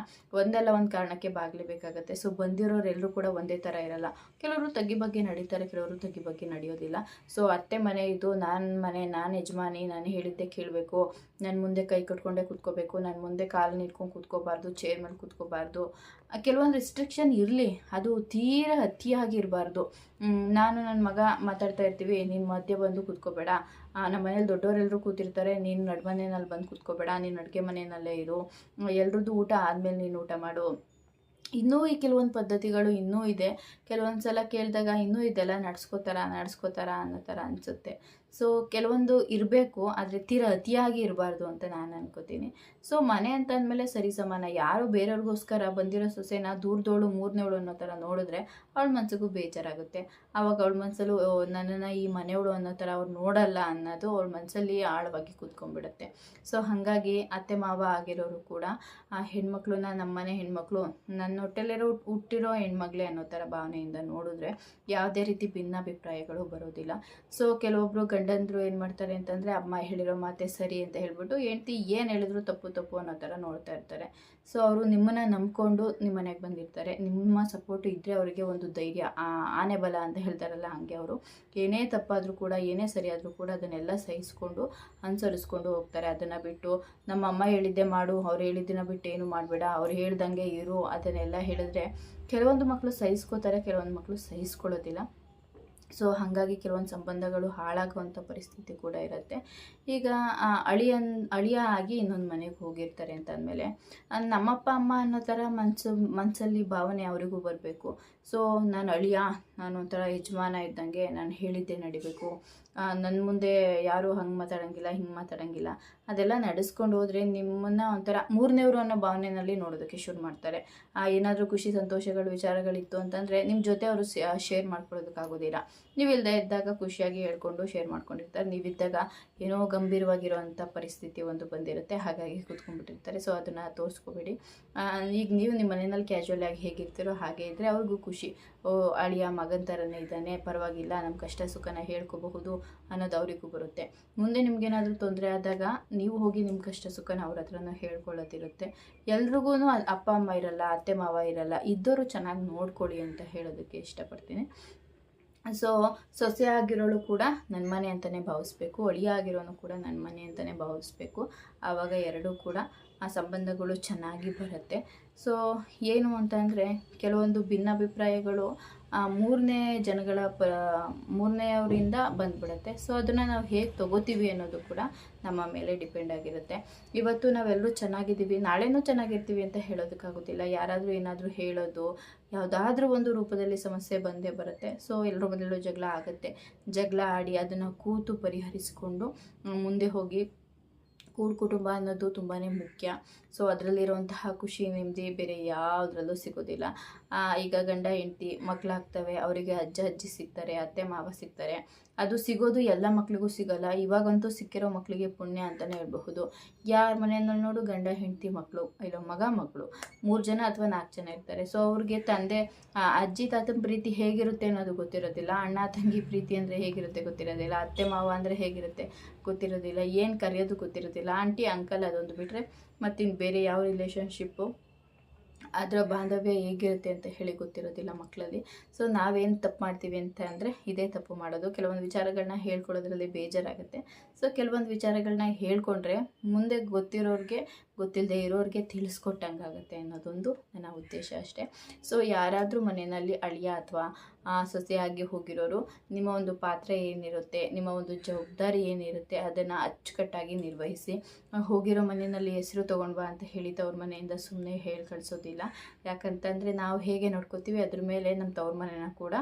ಒಂದಲ್ಲ ಒಂದು ಕಾರಣಕ್ಕೆ ಬಾಗ್ಲೇಬೇಕಾಗತ್ತೆ. ಸೊ ಬಂದಿರೋರೆಲ್ಲರೂ ಕೂಡ ಒಂದೇ ಥರ ಇರಲ್ಲ. ಕೆಲವರು ತಗ್ಗಿ ಬಗ್ಗೆ ನಡೀತಾರೆ, ಕೆಲವರು ತಗ್ಗಿ ಬಗ್ಗೆ ನಡೆಯೋದಿಲ್ಲ. ಸೊ ಅತ್ತೆ ಮನೆ ಇದು, ನಾನು ಮನೆ, ನಾನು ಯಜಮಾನಿ, ನಾನು ಹೇಳಿದ್ದೆ ಕೇಳಬೇಕು. ನನ್ನ ಮುಂದೆ ಕೈ ಕಟ್ಕೊಂಡೇ ಕೂತ್ಕೋಬೇಕು ನನ್ನ ಮುಂದೆ ಕಾಲು ನಿಂತ್ಕೊಂಡು ಕೂತ್ಕೋಬಾರ್ದು ಚೇರ್ ಮೇಲೆ ಕೂತ್ಕೋಬಾರ್ದು. ಕೆಲವೊಂದು ರಿಸ್ಟ್ರಿಕ್ಷನ್ ಇರಲಿ, ಅದು ತೀರ ಅತಿಯಾಗಿ ಇರಬಾರ್ದು ನಾನು ನನ್ನ ಮಗ ಮಾತಾಡ್ತಾ ಇರ್ತೀವಿ, ನೀನು ಮಧ್ಯೆ ಬಂದು ಕೂತ್ಕೋಬೇಡ. ನಮ್ಮ ಮನೇಲಿ ದೊಡ್ಡವರೆಲ್ಲರೂ ಕೂತಿರ್ತಾರೆ, ನೀನು ನಡ್ಮನೇನಲ್ಲಿ ಬಂದು ಕೂತ್ಕೋಬೇಡ, ನೀನು ಅಡುಗೆ ಮನೆಯಲ್ಲೇ ಇರು. ಎಲ್ರದ್ದು ಊಟ ಆದಮೇಲೆ ನೀನು ಊಟ ಮಾಡು. ಇನ್ನೂ ಈ ಕೆಲವೊಂದು ಪದ್ಧತಿಗಳು ಇನ್ನೂ ಇದೆ. ಕೆಲವೊಂದು ಸಲ ಕೇಳಿದಾಗ ಇನ್ನೂ ಇದೆಲ್ಲ ನಡ್ಸ್ಕೋತಾರ ನಡ್ಸ್ಕೋತಾರ ಅನ್ನೋ ಥರ ಅನಿಸುತ್ತೆ. ಸೊ ಕೆಲವೊಂದು ಇರಬೇಕು, ಆದರೆ ತೀರ ಅತಿಯಾಗಿ ಇರಬಾರ್ದು ಅಂತ ನಾನು ಅನ್ಕೋತೀನಿ. ಸೊ ಮನೆ ಅಂತ ಅಂದಮೇಲೆ ಸರಿ ಸಮಾನ. ಯಾರು ಬೇರೆಯವ್ರಿಗೋಸ್ಕರ ಬಂದಿರೋ ಸೊಸೆನ ದೂರದೋಳು ಮೂರನೇವಳು ಅನ್ನೋ ಥರ ನೋಡಿದ್ರೆ ಅವಳ ಮನಸ್ಸಿಗೂ ಬೇಜಾರಾಗುತ್ತೆ. ಆವಾಗ ಅವಳ ಮನಸ್ಸಲ್ಲೂ ನನ್ನನ್ನು ಈ ಮನೆಯವಳು ಅನ್ನೋ ಥರ ಅವ್ರು ನೋಡಲ್ಲ ಅನ್ನೋದು ಅವಳ ಮನಸ್ಸಲ್ಲಿ ಆಳವಾಗಿ ಕೂತ್ಕೊಂಡ್ಬಿಡುತ್ತೆ. ಸೊ ಹಾಗಾಗಿ ಅತ್ತೆ, ಮಾವ ಆಗಿರೋರು ಕೂಡ, ಆ ಹೆಣ್ಮಕ್ಳನ್ನ ನಮ್ಮ ಮನೆ ಹೆಣ್ಮಕ್ಳು, ನನ್ನ ಹೊಟ್ಟೆಲಿರೋ ಹುಟ್ಟಿರೋ ಹೆಣ್ಮಗಳೇ ಅನ್ನೋ ಥರ ಭಾವನೆಯಿಂದ ನೋಡಿದ್ರೆ ಯಾವುದೇ ರೀತಿ ಭಿನ್ನಾಭಿಪ್ರಾಯಗಳು ಬರೋದಿಲ್ಲ. ಸೊ ಕೆಲವೊಬ್ಬರು ಗಂಡಂದ್ರು ಏನು ಮಾಡ್ತಾರೆ ಅಂತಂದರೆ, ಅಮ್ಮ ಹೇಳಿರೋ ಮಾತೆ ಸರಿ ಅಂತ ಹೇಳ್ಬಿಟ್ಟು ಹೆಂಡ್ತಿ ಏನು ಹೇಳಿದ್ರು ತಪ್ಪು ತಪ್ಪು ಅನ್ನೋ ಥರ ನೋಡ್ತಾ ಇರ್ತಾರೆ. ಸೊ ಅವರು ನಿಮ್ಮನ್ನು ನಂಬಿಕೊಂಡು ನಿಮ್ಮ ಮನೆಗೆ ಬಂದಿರ್ತಾರೆ. ನಿಮ್ಮ ಸಪೋರ್ಟ್ ಇದ್ದರೆ ಅವರಿಗೆ ಒಂದು ಧೈರ್ಯ ಆನೆ ಬಲ ಅಂತ ಹೇಳ್ತಾರಲ್ಲ ಹಾಗೆ ಅವರು. ಏನೇ ತಪ್ಪಾದರೂ ಕೂಡ, ಏನೇ ಸರಿಯಾದರೂ ಕೂಡ ಅದನ್ನೆಲ್ಲ ಸಹಿಸ್ಕೊಂಡು ಅನುಸರಿಸ್ಕೊಂಡು ಹೋಗ್ತಾರೆ. ಅದನ್ನು ಬಿಟ್ಟು, ನಮ್ಮ ಅಮ್ಮ ಹೇಳಿದ್ದೆ ಮಾಡು, ಅವ್ರು ಹೇಳಿದ್ದನ್ನ ಬಿಟ್ಟು ಏನು ಮಾಡಬೇಡ, ಅವ್ರು ಹೇಳ್ದಂಗೆ ಇರು, ಅದನ್ನೆಲ್ಲ ಹೇಳಿದ್ರೆ ಕೆಲವೊಂದು ಮಕ್ಕಳು ಸಹಿಸ್ಕೋತಾರೆ, ಕೆಲವೊಂದು ಮಕ್ಕಳು ಸಹಿಸ್ಕೊಳ್ಳೋದಿಲ್ಲ. ಸೊ ಹಾಗಾಗಿ ಕೆಲವೊಂದು ಸಂಬಂಧಗಳು ಹಾಳಾಗುವಂಥ ಪರಿಸ್ಥಿತಿ ಕೂಡ ಇರುತ್ತೆ. ಈಗ ಅಳಿಯನ್, ಅಳಿಯ ಆಗಿ ಇನ್ನೊಂದು ಮನೆಗೆ ಹೋಗಿರ್ತಾರೆ ಅಂತ ಅಂದಮೇಲೆ ನಮ್ಮಪ್ಪ ಅಮ್ಮ ಅನ್ನೋ ಥರ ಮನಸ್ಸು ಮನಸ್ಸಲ್ಲಿ ಭಾವನೆ ಅವರಿಗೂ ಬರಬೇಕು. ಸೊ ನಾನು ಅಳಿಯ, ನಾನು ಒಂಥರ ಯಜಮಾನ ಇದ್ದಂಗೆ ನಾನು ಹೇಳಿದ್ದೆ ನಡಿಬೇಕು. ನನ್ನ ಮುಂದೆ ಯಾರೂ ಹಂಗೆ ಮಾತಾಡೋಂಗಿಲ್ಲ, ಹಿಂಗೆ ಮಾತಾಡೋಂಗಿಲ್ಲ. ಅದೆಲ್ಲ ನಡೆಸ್ಕೊಂಡು ಹೋದರೆ ನಿಮ್ಮನ್ನು ಒಂಥರ ಮೂರನೇವರು ಅನ್ನೋ ಭಾವನೆಯಲ್ಲಿ ನೋಡೋದಕ್ಕೆ ಶುರು ಮಾಡ್ತಾರೆ. ಏನಾದರೂ ಖುಷಿ, ಸಂತೋಷಗಳು, ವಿಚಾರಗಳಿತ್ತು ಅಂತಂದರೆ ನಿಮ್ಮ ಜೊತೆ ಅವರು ಶೇರ್ ಮಾಡ್ಕೊಳ್ಳೋದಕ್ಕಾಗೋದಿಲ್ಲ. ನೀವು ಇಲ್ಲದೆ ಇದ್ದಾಗ ಖುಷಿಯಾಗಿ ಹೇಳ್ಕೊಂಡು ಶೇರ್ ಮಾಡ್ಕೊಂಡಿರ್ತಾರೆ. ನೀವಿದ್ದಾಗ ಏನೋ ಗಂಭೀರವಾಗಿರುವಂಥ ಪರಿಸ್ಥಿತಿ ಒಂದು ಬಂದಿರುತ್ತೆ. ಹಾಗಾಗಿ ಕೂತ್ಕೊಂಡ್ಬಿಟ್ಟಿರ್ತಾರೆ. ಸೊ ಅದನ್ನು ತೋರಿಸ್ಕೋಬೇಡಿ. ಈಗ ನೀವು ನಿಮ್ಮ ಮನೆಯಲ್ಲಿ ಕ್ಯಾಶುವಲ್ ಆಗಿ ಹೇಗಿರ್ತೀರೋ ಹಾಗೆ ಇದ್ದರೆ ಅವ್ರಿಗೂ ಖುಷಿ ಓ, ಅಳಿಯ ಮಗನ ಥರನೇ ಇದ್ದಾನೆ, ಪರವಾಗಿಲ್ಲ ನಮ್ಮ ಕಷ್ಟ ಸುಖನ ಹೇಳ್ಕೋಬಹುದು ಅನ್ನೋದು ಅವರಿಗೂ ಬರುತ್ತೆ. ಮುಂದೆ ನಿಮ್ಗೇನಾದರೂ ತೊಂದರೆ ಆದಾಗ ನೀವು ಹೋಗಿ ನಿಮ್ಮ ಕಷ್ಟ ಸುಖನ ಅವ್ರ ಹತ್ರನೂ ಹೇಳ್ಕೊಳ್ಳೋದಿರುತ್ತೆ. ಎಲ್ರಿಗೂ ಅಪ್ಪ ಅಮ್ಮ ಇರಲ್ಲ, ಅತ್ತೆ ಮಾವ ಇರಲ್ಲ ಇದ್ದವರು ಚೆನ್ನಾಗಿ ನೋಡ್ಕೊಳ್ಳಿ ಅಂತ ಹೇಳೋದಕ್ಕೆ ಇಷ್ಟಪಡ್ತೀನಿ. ಸೊ ಸೊಸೆ ಆಗಿರೋಳು ಕೂಡ ನನ್ನ ಮನೆ ಅಂತಲೇ ಭಾವಿಸ್ಬೇಕು. ಅಳಿಯ ಆಗಿರೋನು ಕೂಡ ನನ್ನ ಮನೆ ಅಂತಲೇ ಭಾವಿಸ್ಬೇಕು. ಆವಾಗ ಎರಡೂ ಕೂಡ ಆ ಸಂಬಂಧಗಳು ಚೆನ್ನಾಗಿ ಬರುತ್ತೆ. ಸೊ ಏನು ಅಂತಂದರೆ ಕೆಲವೊಂದು ಭಿನ್ನಾಭಿಪ್ರಾಯಗಳು ಮೂರನೇ ಜನಗಳ ಪ, ಮೂರನೆಯವರಿಂದ ಬಂದ್ಬಿಡುತ್ತೆ. ಸೊ ಅದನ್ನು ನಾವು ಹೇಗೆ ತೊಗೋತೀವಿ ಅನ್ನೋದು ಕೂಡ ನಮ್ಮ ಮೇಲೆ ಡಿಪೆಂಡ್ ಆಗಿರುತ್ತೆ. ಇವತ್ತು ನಾವೆಲ್ಲರೂ ಚೆನ್ನಾಗಿದ್ದೀವಿ, ನಾಳೆನೂ ಚೆನ್ನಾಗಿರ್ತೀವಿ ಅಂತ ಹೇಳೋದಕ್ಕಾಗೋದಿಲ್ಲ. ಯಾರಾದರೂ ಏನಾದರೂ ಹೇಳೋದು, ಯಾವುದಾದ್ರೂ ಒಂದು ರೂಪದಲ್ಲಿ ಸಮಸ್ಯೆ ಬಂದೇ ಬರುತ್ತೆ. ಸೊ ಎಲ್ಲರ ಮೊದಲು ಜಗಳ ಆಗುತ್ತೆ. ಜಗಳ ಆಡಿ ಅದನ್ನು ಕೂತು ಪರಿಹರಿಸಿಕೊಂಡು ಮುಂದೆ ಹೋಗಿ ಕೂಡು ಕುಟುಂಬ ಅನ್ನೋದು ತುಂಬಾ ಮುಖ್ಯ. ಸೊ ಅದರಲ್ಲಿರುವಂತಹ ಖುಷಿ, ನೆಮ್ಮದಿ ಬೇರೆ ಯಾವುದ್ರಲ್ಲೂ ಸಿಗೋದಿಲ್ಲ. ಈಗ ಗಂಡ ಹೆಂಡತಿ ಮಕ್ಕಳಾಗ್ತವೆ ಅವರಿಗೆ ಅಜ್ಜ ಅಜ್ಜಿ ಸಿಗ್ತಾರೆ, ಅತ್ತೆ ಮಾವ ಸಿಗ್ತಾರೆ. ಅದು ಸಿಗೋದು ಎಲ್ಲ ಮಕ್ಳಿಗೂ ಸಿಗಲ್ಲ. ಇವಾಗಂತೂ ಸಿಕ್ಕಿರೋ ಮಕ್ಕಳಿಗೆ ಪುಣ್ಯ ಅಂತಲೇ ಹೇಳ್ಬಹುದು. ಯಾರ ಮನೆಯಲ್ಲಿ ನೋಡು ಗಂಡ ಹೆಂಡತಿ ಮಕ್ಕಳು ಇಲ್ಲ ಮಗ ಮಕ್ಕಳು ಮೂರು ಜನ ಅಥವಾ ನಾಲ್ಕು ಜನ ಇರ್ತಾರೆ. ಸೊ ಅವ್ರಿಗೆ ತಂದೆ ಅಜ್ಜಿ ತಾತನ ಪ್ರೀತಿ ಹೇಗಿರುತ್ತೆ ಅನ್ನೋದು ಗೊತ್ತಿರೋದಿಲ್ಲ. ಅಣ್ಣ ತಂಗಿ ಪ್ರೀತಿ ಅಂದರೆ ಹೇಗಿರುತ್ತೆ ಗೊತ್ತಿರೋದಿಲ್ಲ. ಅತ್ತೆ ಮಾವ ಅಂದರೆ ಹೇಗಿರುತ್ತೆ ಗೊತ್ತಿರೋದಿಲ್ಲ. ಏನು ಕರೆಯೋದು ಗೊತ್ತಿರೋದಿಲ್ಲ. ಆಂಟಿ, ಅಂಕಲ್ ಅದೊಂದು ಬಿಟ್ಟರೆ ಮತ್ತಿನ್ನು ಬೇರೆ ಯಾವ ರಿಲೇಷನ್ಶಿಪ್ಪು ಅದರ ಬಾಂಧವ್ಯ ಹೇಗಿರುತ್ತೆ ಅಂತ ಹೇಳಿ ಗೊತ್ತಿರೋದಿಲ್ಲ ಮಕ್ಕಳಲ್ಲಿ. ಸೊ ನಾವೇನು ತಪ್ಪು ಮಾಡ್ತೀವಿ ಅಂತ ಅಂದರೆ ಇದೇ ತಪ್ಪು ಮಾಡೋದು. ಕೆಲವೊಂದು ವಿಚಾರಗಳನ್ನ ಹೇಳ್ಕೊಳ್ಳೋದ್ರಲ್ಲಿ ಬೇಜಾರಾಗುತ್ತೆ. ಸೊ ಕೆಲವೊಂದು ವಿಚಾರಗಳನ್ನ ಹೇಳ್ಕೊಂಡ್ರೆ ಮುಂದೆ ಗೊತ್ತಿರೋರಿಗೆ ಗೊತ್ತಿಲ್ಲದೆ ಇರೋರಿಗೆ ತಿಳಿಸ್ಕೊಟ್ಟಂಗಾಗುತ್ತೆ ಅನ್ನೋದೊಂದು ನನ್ನ ಉದ್ದೇಶ ಅಷ್ಟೇ. ಸೊ ಯಾರಾದರೂ ಮನೆಯಲ್ಲಿ ಅಳಿಯ ಅಥವಾ ಸೊಸೆಯಾಗಿ ಹೋಗಿರೋರು, ನಿಮ್ಮ ಒಂದು ಪಾತ್ರ ಏನಿರುತ್ತೆ, ನಿಮ್ಮ ಒಂದು ಜವಾಬ್ದಾರಿ ಏನಿರುತ್ತೆ, ಅದನ್ನು ಅಚ್ಚುಕಟ್ಟಾಗಿ ನಿರ್ವಹಿಸಿ ಹೋಗಿರೋ ಮನೆಯಲ್ಲಿ ಹೆಸರು ತೊಗೊಂಡು ಬಾ ಅಂತ ಹೇಳಿ ತವ್ರ ಮನೆಯಿಂದ ಸುಮ್ಮನೆ ಹೇಳಿ ಕಳಿಸೋದಿಲ್ಲ. ಯಾಕಂತಂದರೆ ನಾವು ಹೇಗೆ ನೋಡ್ಕೋತೀವಿ, ಅದ್ರ ಮೇಲೆ ನಮ್ಮ ತವ್ರ ಮನೆನ ಕೂಡ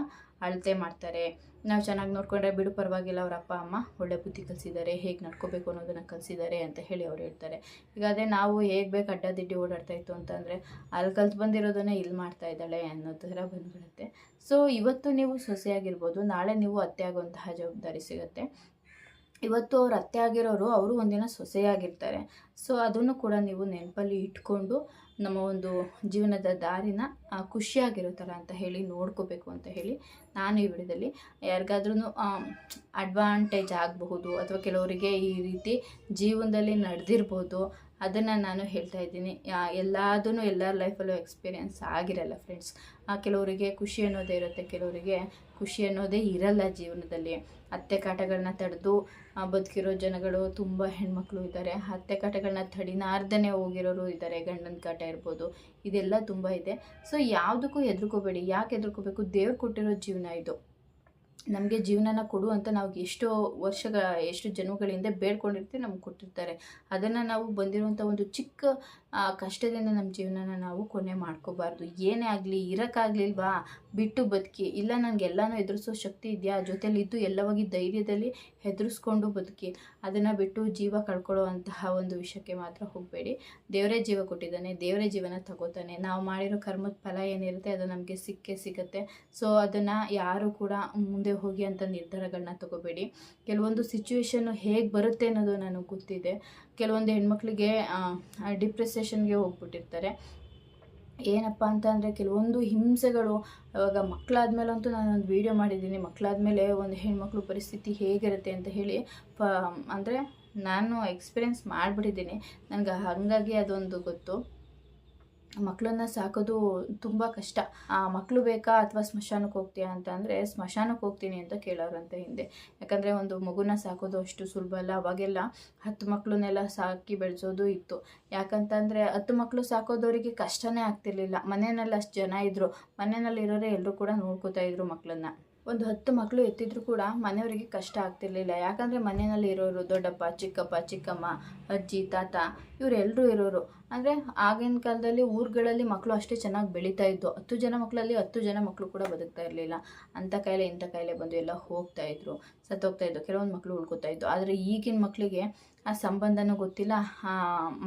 ಅಳತೆ ಮಾಡ್ತಾರೆ. ನಾವು ಚೆನ್ನಾಗಿ ನೋಡ್ಕೊಂಡ್ರೆ ಬಿಡು ಪರವಾಗಿಲ್ಲ, ಅವ್ರ ಅಪ್ಪ, ಅಮ್ಮ ಒಳ್ಳೆ ಬುದ್ಧಿ ಕಲಿಸಿದ್ದಾರೆ, ಹೇಗೆ ನಡ್ಕೋಬೇಕು ಅನ್ನೋದನ್ನು ಕಲಿಸಿದ್ದಾರೆ ಅಂತ ಹೇಳಿ ಅವ್ರು ಹೇಳ್ತಾರೆ. ಈಗ ಅದೇ ನಾವು ಹೇಗೆ ಬೇಕು ಅಡ್ಡದಿಡ್ಡಿ ಓಡಾಡ್ತಾ ಇತ್ತು ಅಂತಂದರೆ ಅಲ್ಲಿ ಕಲ್ತು ಬಂದಿರೋದನ್ನೇ ಇಲ್ಲಿ ಮಾಡ್ತಾ ಇದ್ದಾಳೆ ಅನ್ನೋ ಥರ ಬಂದ್ಬಿಡುತ್ತೆ. ಸೊ ಇವತ್ತು ನೀವು ಸೊಸೆಯಾಗಿರ್ಬೋದು, ನಾಳೆ ನೀವು ಅತ್ತೆ ಆಗುವಂತಹ ಜವಾಬ್ದಾರಿ ಸಿಗುತ್ತೆ. ಇವತ್ತು ಅವ್ರು ಅತ್ತೆ ಆಗಿರೋರು, ಅವರು ಒಂದಿನ ಸೊಸೆಯಾಗಿರ್ತಾರೆ. ಸೊ ಅದನ್ನು ಕೂಡ ನೀವು ನೆನಪಲ್ಲಿ ಇಟ್ಕೊಂಡು ನಮ್ಮ ಒಂದು ಜೀವನದ ದಾರಿನ ಖುಷಿಯಾಗಿರೋ ಥರ ಅಂತ ಹೇಳಿ ನೋಡ್ಕೋಬೇಕು ಅಂತ ಹೇಳಿ ನಾನು ಈ ವಿಡಿಯೋದಲ್ಲಿ ಯಾರಿಗಾದ್ರೂ ಅಡ್ವಾಂಟೇಜ್ ಆಗಬಹುದು ಅಥವಾ ಕೆಲವರಿಗೆ ಈ ರೀತಿ ಜೀವನದಲ್ಲಿ ನಡೆದಿರ್ಬೋದು, ಅದನ್ನು ನಾನು ಹೇಳ್ತಾ ಇದ್ದೀನಿ. ಎಲ್ಲದೂ ಎಲ್ಲರ ಲೈಫಲ್ಲೂ ಎಕ್ಸ್ಪೀರಿಯೆನ್ಸ್ ಆಗಿರಲ್ಲ ಫ್ರೆಂಡ್ಸ್ ಕೆಲವರಿಗೆ ಖುಷಿ ಅನ್ನೋದೇ ಇರುತ್ತೆ, ಕೆಲವರಿಗೆ ಖುಷಿ ಅನ್ನೋದೇ ಇರಲ್ಲ ಜೀವನದಲ್ಲಿ. ಅತ್ತೆ ಕಾಟಗಳನ್ನ ತಡೆದು ಬದುಕಿರೋ ಜನಗಳು ತುಂಬ ಹೆಣ್ಮಕ್ಳು ಇದ್ದಾರೆ. ಅತ್ತೆ ಕಾಟಗಳನ್ನ ತಡಿನಾರ್ಧನೆ ಹೋಗಿರೋರು ಇದ್ದಾರೆ, ಗಂಡನ ಕಾಟ ಇರ್ಬೋದು. ಇದೆಲ್ಲ ತುಂಬ ಇದೆ. ಸೊ ಯಾವುದಕ್ಕೂ ಹೆದರ್ಕೋಬೇಡಿ. ಯಾಕೆ ಹೆದರ್ಕೋಬೇಕು? ದೇವ್ರು ಕೊಟ್ಟಿರೋ ಜೀವನ ಇದು. ನಮಗೆ ಜೀವನನ ಕೊಡು ಅಂತ ನಾವು ಎಷ್ಟೋ ವರ್ಷಗಳ, ಎಷ್ಟು ಜನ್ಮಗಳಿಂದ ಬೇಡ್ಕೊಂಡಿರ್ತೀವಿ ನಮ್ಗೆ ಕೊಟ್ಟಿರ್ತಾರೆ. ಅದನ್ನು ನಾವು ಬಂದಿರುವಂಥ ಒಂದು ಚಿಕ್ಕ ಕಷ್ಟದಿಂದ ನಮ್ಮ ಜೀವನನ ನಾವು ಕೊನೆ ಮಾಡ್ಕೋಬಾರ್ದು. ಏನೇ ಆಗಲಿ ಇರೋಕ್ಕಾಗ್ಲಿಲ್ವಾ ಬಿಟ್ಟು ಬದುಕಿ. ಇಲ್ಲ ನನಗೆ ಎಲ್ಲನೂ ಎದುರಿಸೋ ಶಕ್ತಿ ಇದೆಯಾ? ಜೊತೆಲಿದ್ದು ಎಲ್ಲವಾಗಿ ಧೈರ್ಯದಲ್ಲಿ ಹೆದರಿಸ್ಕೊಂಡು ಬದುಕಿ. ಅದನ್ನು ಬಿಟ್ಟು ಜೀವ ಕಳ್ಕೊಳ್ಳೋ ಅಂತಹ ಒಂದು ವಿಷಯಕ್ಕೆ ಮಾತ್ರ ಹೋಗಬೇಡಿ. ದೇವರೇ ಜೀವ ಕೊಟ್ಟಿದ್ದಾನೆ, ದೇವರೇ ಜೀವನ ತಗೋತಾನೆ. ನಾವು ಮಾಡಿರೋ ಕರ್ಮದ ಫಲ ಏನಿರುತ್ತೆ, ಅದು ನಮಗೆ ಸಿಕ್ಕೇ ಸಿಗುತ್ತೆ. ಸೊ ಅದನ್ನು ಯಾರು ಕೂಡ ಮುಂದೆ ಹೋಗಿ ಅಂತ ನಿರ್ಧಾರಗಳನ್ನ ತಗೋಬೇಡಿ. ಕೆಲವೊಂದು ಸಿಚುವೇಶನ್ನು ಹೇಗೆ ಬರುತ್ತೆ ಅನ್ನೋದು ನನಗೆ ಗೊತ್ತಿದೆ. ಕೆಲವೊಂದು ಹೆಣ್ಮಕ್ಳಿಗೆ ಡಿಪ್ರೆಸೇಷನ್ಗೆ ಹೋಗ್ಬಿಟ್ಟಿರ್ತಾರೆ. ಏನಪ್ಪ ಅಂತ ಅಂದರೆ ಕೆಲವೊಂದು ಹಿಂಸೆಗಳು, ಇವಾಗ ಮಕ್ಕಳಾದ್ಮೇಲಂತೂ ನಾನೊಂದು ವೀಡಿಯೋ ಮಾಡಿದ್ದೀನಿ. ಮಕ್ಕಳಾದ್ಮೇಲೆ ಒಂದು ಹೆಣ್ಮಕ್ಳು ಪರಿಸ್ಥಿತಿ ಹೇಗಿರುತ್ತೆ ಅಂತ ಹೇಳಿ, ಪ, ಅಂದರೆ ನಾನು ಎಕ್ಸ್ಪೀರಿಯೆನ್ಸ್ ಮಾಡಿಬಿಟ್ಟಿದ್ದೀನಿ. ನನಗೆ ಹಾಗಾಗಿ ಅದೊಂದು ಗೊತ್ತು. ಮಕ್ಕಳನ್ನ ಸಾಕೋದು ತುಂಬ ಕಷ್ಟ. ಆ ಮಕ್ಕಳು ಬೇಕಾ ಅಥವಾ ಸ್ಮಶಾನಕ್ಕೆ ಹೋಗ್ತೀಯಾ ಅಂತ ಅಂದರೆ, ಸ್ಮಶಾನಕ್ಕೆ ಹೋಗ್ತೀನಿ ಅಂತ ಕೇಳೋರಂತೆ ಹಿಂದೆ. ಯಾಕಂದರೆ ಒಂದು ಮಗುನ ಸಾಕೋದು ಅಷ್ಟು ಸುಲಭ ಅಲ್ಲ. ಅವಾಗೆಲ್ಲ ಹತ್ತು ಮಕ್ಕಳನ್ನೆಲ್ಲ ಸಾಕಿ ಬೆಳೆಸೋದು ಇತ್ತು. ಯಾಕಂತಂದರೆ ಹತ್ತು ಮಕ್ಕಳು ಸಾಕೋದವರಿಗೆ ಕಷ್ಟನೇ ಆಗ್ತಿರ್ಲಿಲ್ಲ. ಮನೆಯಲ್ಲಿ ಅಷ್ಟು ಜನ ಇದ್ದರು ಮನೆಯಲ್ಲಿ ಇರೋರೇ ಎಲ್ಲರೂ ಕೂಡ ನೋಡ್ಕೋತಾ ಇದ್ರು ಮಕ್ಕಳನ್ನ ಒಂದು ಹತ್ತು ಮಕ್ಕಳು ಎತ್ತಿದ್ರು ಕೂಡ ಮನೆಯವರಿಗೆ ಕಷ್ಟ ಆಗ್ತಿರ್ಲಿಲ್ಲ. ಯಾಕಂದರೆ ಮನೆಯಲ್ಲಿ ಇರೋರು ದೊಡ್ಡಪ್ಪ, ಚಿಕ್ಕಪ್ಪ, ಚಿಕ್ಕಮ್ಮ, ಅಜ್ಜಿ, ತಾತ ಇವರೆಲ್ಲರೂ ಇರೋರು. ಅಂದರೆ ಆಗಿನ ಕಾಲದಲ್ಲಿ ಊರುಗಳಲ್ಲಿ ಮಕ್ಕಳು ಅಷ್ಟೇ ಚೆನ್ನಾಗಿ ಬೆಳೀತಾ ಇದ್ದು, ಹತ್ತು ಜನ ಮಕ್ಕಳಲ್ಲಿ ಹತ್ತು ಜನ ಮಕ್ಕಳು ಕೂಡ ಬದುಕ್ತಾ ಇರಲಿಲ್ಲ. ಅಂಥ ಕಾಯಿಲೆ, ಇಂಥ ಕಾಯಿಲೆ ಬಂದು ಎಲ್ಲ ಹೋಗ್ತಾ ಇದ್ರು, ಸತ್ತೋಗ್ತಾ ಇದ್ದು ಕೆಲವೊಂದು ಮಕ್ಕಳು ಉಳ್ಕೋತಾ ಇದ್ದು ಆದರೆ ಈಗಿನ ಮಕ್ಕಳಿಗೆ ಆ ಸಂಬಂಧನೂ ಗೊತ್ತಿಲ್ಲ. ಆ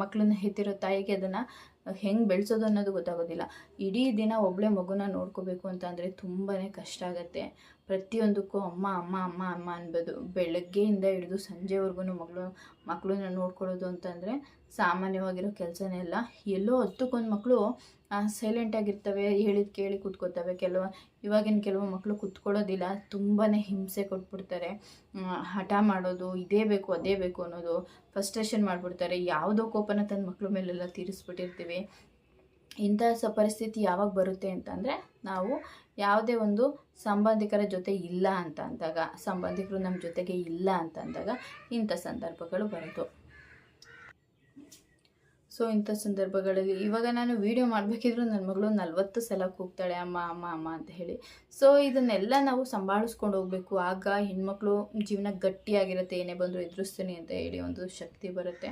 ಮಕ್ಕಳನ್ನ ಹೆತ್ತಿರೋ ತಾಯಿಗೆ ಅದನ್ನು ಹೆಂಗೆ ಬೆಳೆಸೋದು ಅನ್ನೋದು ಗೊತ್ತಾಗೋದಿಲ್ಲ. ಇಡೀ ದಿನ ಒಬ್ಬಳೆ ಮಗುನ ನೋಡ್ಕೋಬೇಕು ಅಂತ ಅಂದರೆ ತುಂಬಾ ಕಷ್ಟ ಆಗುತ್ತೆ. ಪ್ರತಿಯೊಂದಕ್ಕೂ ಅಮ್ಮ ಅಮ್ಮ ಅಮ್ಮ ಅಮ್ಮ ಅನ್ಬೋದು. ಬೆಳಗ್ಗೆಯಿಂದ ಹಿಡಿದು ಸಂಜೆವರೆಗೂ ಮಗಳು ಮಕ್ಕಳನ್ನ ನೋಡ್ಕೊಳ್ಳೋದು ಅಂತಂದರೆ ಸಾಮಾನ್ಯವಾಗಿರೋ ಕೆಲಸನೇ ಅಲ್ಲ. ಎಲ್ಲೋ ಹತ್ತಕ್ಕೊಂದು ಮಕ್ಕಳು ಸೈಲೆಂಟಾಗಿರ್ತವೆ ಹೇಳಿದ ಕೇಳಿ ಕೂತ್ಕೋತವೆ ಕೆಲವು, ಇವಾಗಿನ ಕೆಲವು ಮಕ್ಕಳು ಕೂತ್ಕೊಳ್ಳೋದಿಲ್ಲ. ತುಂಬಾ ಹಿಂಸೆ ಕೊಟ್ಬಿಡ್ತಾರೆ. ಹಠ ಮಾಡೋದು, ಇದೇ ಬೇಕು, ಅದೇ ಬೇಕು ಅನ್ನೋದು ಫಸ್ಟ್ರೇಷನ್ ಮಾಡಿಬಿಡ್ತಾರೆ. ಯಾವುದೋ ಕೋಪನ ತನ್ನ ಮಕ್ಕಳ ಮೇಲೆಲ್ಲ ತೀರಿಸ್ಬಿಟ್ಟಿರ್ತೀವಿ. ಇಂಥ ಸ, ಪರಿಸ್ಥಿತಿ ಯಾವಾಗ ಬರುತ್ತೆ ಅಂತಂದರೆ ನಾವು ಯಾವುದೇ ಒಂದು ಸಂಬಂಧಿಕರ ಜೊತೆ ಇಲ್ಲ ಅಂತ ಅಂದಾಗ, ಸಂಬಂಧಿಕರು ನಮ್ಮ ಜೊತೆಗೆ ಇಲ್ಲ ಅಂತ ಅಂದಾಗ ಇಂಥ ಸಂದರ್ಭಗಳು ಬರೋದು ಸೊ ಇಂಥ ಸಂದರ್ಭಗಳಲ್ಲಿ ಇವಾಗ ನಾನು ವೀಡಿಯೋ ಮಾಡಬೇಕಿದ್ರು ನನ್ನ ಮಗಳು ನಲ್ವತ್ತು ಸಲ ಕೂಗ್ತಾಳೆ, ಅಮ್ಮ ಅಮ್ಮ ಅಮ್ಮ ಅಂತ ಹೇಳಿ. ಸೊ ಇದನ್ನೆಲ್ಲ ನಾವು ಸಂಭಾಳಿಸ್ಕೊಂಡು ಹೋಗಬೇಕು. ಆಗ ಹೆಣ್ಮಕ್ಳು ಜೀವನ ಗಟ್ಟಿಯಾಗಿರುತ್ತೆ, ಏನೇ ಬಂದರೂ ಎದುರಿಸ್ತೀನಿ ಅಂತ ಹೇಳಿ ಒಂದು ಶಕ್ತಿ ಬರುತ್ತೆ.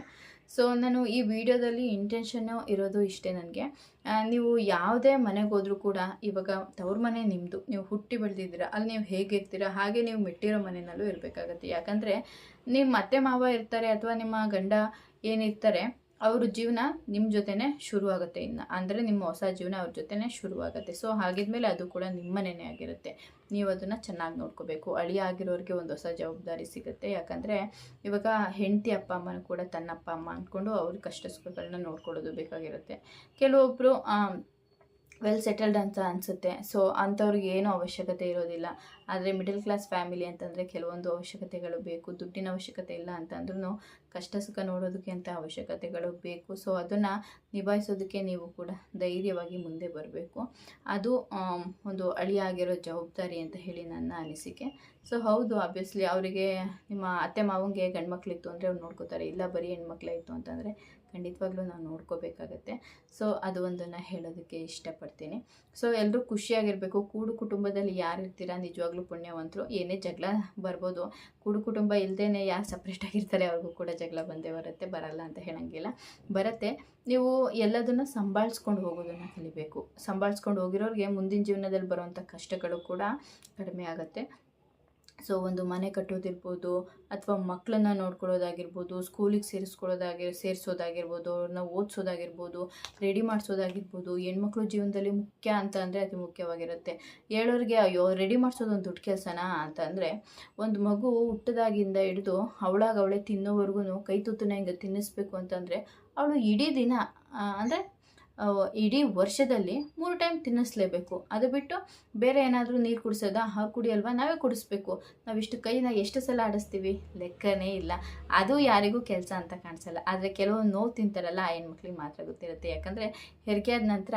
ಸೊ ನಾನು ಈ ವಿಡಿಯೋದಲ್ಲಿ ಇಂಟೆನ್ಷನ್ನು ಇರೋದು ಇಷ್ಟೇ ನನಗೆ. ನೀವು ಯಾವುದೇ ಮನೆಗೆ ಹೋದರೂ ಕೂಡ ಇವಾಗ ತವ್ರ ಮನೆ ನಿಮ್ಮದು ನೀವು ಹುಟ್ಟಿ ಬೆಳೆದಿದ್ದೀರಾ, ಅಲ್ಲಿ ನೀವು ಹೇಗಿರ್ತೀರ, ಹಾಗೆ ನೀವು ಮೆಟ್ಟಿರೋ ಮನೆಯಲ್ಲೂ ಇರಬೇಕಾಗತ್ತೆ. ಯಾಕಂದರೆ ನಿಮ್ಮ ಅತ್ತೆ ಮಾವ ಇರ್ತಾರೆ ಅಥವಾ ನಿಮ್ಮ ಗಂಡ ಏನಿರ್ತಾರೆ ಅವ್ರ ಜೀವನ ನಿಮ್ಮ ಜೊತೆನೇ ಶುರುವಾಗುತ್ತೆ ಇನ್ನು. ಅಂದರೆ ನಿಮ್ಮ ಹೊಸ ಜೀವನ ಅವ್ರ ಜೊತೆನೇ ಶುರುವಾಗುತ್ತೆ. ಸೊ ಹಾಗಿದ್ಮೇಲೆ ಅದು ಕೂಡ ನಿಮ್ಮನೇನೇ ಆಗಿರುತ್ತೆ. ನೀವು ಅದನ್ನು ಚೆನ್ನಾಗಿ ನೋಡ್ಕೋಬೇಕು. ಅಳಿ ಆಗಿರೋರಿಗೆ ಒಂದು ಹೊಸ ಜವಾಬ್ದಾರಿ ಸಿಗುತ್ತೆ. ಯಾಕಂದರೆ ಇವಾಗ ಹೆಂಡತಿ ಅಪ್ಪ ಅಮ್ಮನ ಕೂಡ ತನ್ನ ಅಪ್ಪ ಅಮ್ಮ ಅಂದ್ಕೊಂಡು ಅವ್ರ ಕಷ್ಟ ಸುಖಗಳನ್ನ ನೋಡ್ಕೊಳ್ಳೋದು ಬೇಕಾಗಿರುತ್ತೆ. ಕೆಲವೊಬ್ಬರು ವೆಲ್ ಸೆಟಲ್ಡ್ ಅಂತ ಅನಿಸುತ್ತೆ. ಸೊ ಅಂಥವ್ರಿಗೆ ಏನೂ ಅವಶ್ಯಕತೆ ಇರೋದಿಲ್ಲ. ಆದರೆ ಮಿಡಲ್ ಕ್ಲಾಸ್ ಫ್ಯಾಮಿಲಿ ಅಂತಂದರೆ ಕೆಲವೊಂದು ಅವಶ್ಯಕತೆಗಳು ಬೇಕು. ದುಡ್ಡಿನ ಅವಶ್ಯಕತೆ ಇಲ್ಲ ಅಂತಂದ್ರೂ ಕಷ್ಟ ಸುಖ ನೋಡೋದಕ್ಕೆ ಅಂತ ಅವಶ್ಯಕತೆಗಳು ಬೇಕು. ಸೊ ಅದನ್ನು ನಿಭಾಯಿಸೋದಕ್ಕೆ ನೀವು ಕೂಡ ಧೈರ್ಯವಾಗಿ ಮುಂದೆ ಬರಬೇಕು. ಅದು ಒಂದು ಅಳಿಯಾಗಿರೋ ಜವಾಬ್ದಾರಿ ಅಂತ ಹೇಳಿ ನನ್ನ ಅನಿಸಿಕೆ. ಸೊ, ಹೌದು ಆಬ್ವಿಯಸ್ಲಿ ಅವರಿಗೆ ನಿಮ್ಮ ಅತ್ತೆ ಮಾವಂಗೆ ಗಂಡು ಮಕ್ಕಳಿತ್ತು ಅಂದರೆ ಅವ್ರು ನೋಡ್ಕೋತಾರೆ. ಇಲ್ಲ, ಬರೀ ಹೆಣ್ಮಕ್ಳೇ ಇತ್ತು ಅಂತಂದರೆ ಖಂಡಿತವಾಗ್ಲೂ ನಾವು ನೋಡ್ಕೋಬೇಕಾಗತ್ತೆ. ಸೊ, ಅದು ಒಂದನ್ನು ಹೇಳೋದಕ್ಕೆ ಇಷ್ಟಪಡ್ತೀನಿ. ಸೊ ಎಲ್ಲರೂ ಖುಷಿಯಾಗಿರಬೇಕು. ಕೂಡು ಕುಟುಂಬದಲ್ಲಿ ಯಾರು ಇರ್ತೀರಾ? ನಿಜವಾಗ್ಲೂ ಪುಣ್ಯವಂತರು. ಏನೇ ಜಗಳ ಬರ್ಬೋದು. ಕೂಡು ಕುಟುಂಬ ಇಲ್ಲದೇ ಯಾರು ಸಪ್ರೇಟಾಗಿರ್ತಾರೆ ಅವ್ರಿಗೂ ಕೂಡ ಜಗಳ ಬಂದೇ ಬರುತ್ತೆ. ಬರಲ್ಲ ಅಂತ ಹೇಳೋಂಗಿಲ್ಲ. ಬರುತ್ತೆ. ನೀವು ಎಲ್ಲದನ್ನು ಸಂಭಾಳಿಸ್ಕೊಂಡು ಹೋಗೋದನ್ನು ಕಲಿಬೇಕು. ಸಂಭಾಳಿಸ್ಕೊಂಡು ಹೋಗಿರೋರಿಗೆ ಮುಂದಿನ ಜೀವನದಲ್ಲಿ ಬರುವಂಥ ಕಷ್ಟಗಳು ಕೂಡ ಕಡಿಮೆ ಆಗುತ್ತೆ. ಸೊ ಒಂದು ಮನೆ ಕಟ್ಟೋದಿರ್ಬೋದು, ಅಥವಾ ಮಕ್ಕಳನ್ನ ನೋಡ್ಕೊಳ್ಳೋದಾಗಿರ್ಬೋದು ಸ್ಕೂಲಿಗೆ ಸೇರಿಸ್ಕೊಳ್ಳೋದಾಗಿ, ಸೇರಿಸೋದಾಗಿರ್ಬೋದು, ಅವ್ರನ್ನ ಓದಿಸೋದಾಗಿರ್ಬೋದು ರೆಡಿ ಮಾಡಿಸೋದಾಗಿರ್ಬೋದು, ಹೆಣ್ಮಕ್ಳು ಜೀವನದಲ್ಲಿ ಮುಖ್ಯ ಅಂತ ಅಂದರೆ ಅತಿ ಮುಖ್ಯವಾಗಿರುತ್ತೆ. ಹೇಳೋರಿಗೆ, ಅಯ್ಯೋ ರೆಡಿ ಮಾಡಿಸೋದು ಒಂದು ದೊಡ್ಡ ಅಂತ ಅಂದರೆ, ಒಂದು ಮಗು ಹುಟ್ಟದಾಗಿಂದ ಹಿಡಿದು ಅವಳಾಗ ಅವಳೆ ತಿನ್ನೋವರೆಗೂ ಕೈ ತುತ್ತನ್ನ ಹಿಂಗೆ ತಿನ್ನಿಸ್ಬೇಕು ಅಂತಂದರೆ ಅವಳು ಇಡೀ ದಿನ ಅಂದರೆ ಇಡೀ ವರ್ಷದಲ್ಲಿ ಮೂರು ಟೈಮ್ ತಿನ್ನಿಸ್ಲೇಬೇಕು. ಅದು ಬಿಟ್ಟು ಬೇರೆ ಏನಾದರೂ ನೀರು ಕುಡಿಸೋದಾ? ಅವ್ರು ಕುಡಿಯಲ್ವಾ? ನಾವೇ ಕುಡಿಸ್ಬೇಕು. ನಾವಿಷ್ಟು ಕೈನ ಎಷ್ಟು ಸಲ ಆಡಿಸ್ತೀವಿ? ಲೆಕ್ಕನೇ ಇಲ್ಲ. ಅದು ಯಾರಿಗೂ ಕೆಲಸ ಅಂತ ಕಾಣಿಸಲ್ಲ. ಆದರೆ ಕೆಲವೊಂದು ನೋವು ತಿಂತಾರಲ್ಲ ಆ ಹೆಣ್ಮಕ್ಳಿಗೆ ಮಾತ್ರ ಗೊತ್ತಿರುತ್ತೆ. ಯಾಕಂದರೆ ಹೆರಿಗೆ ಆದ ನಂತರ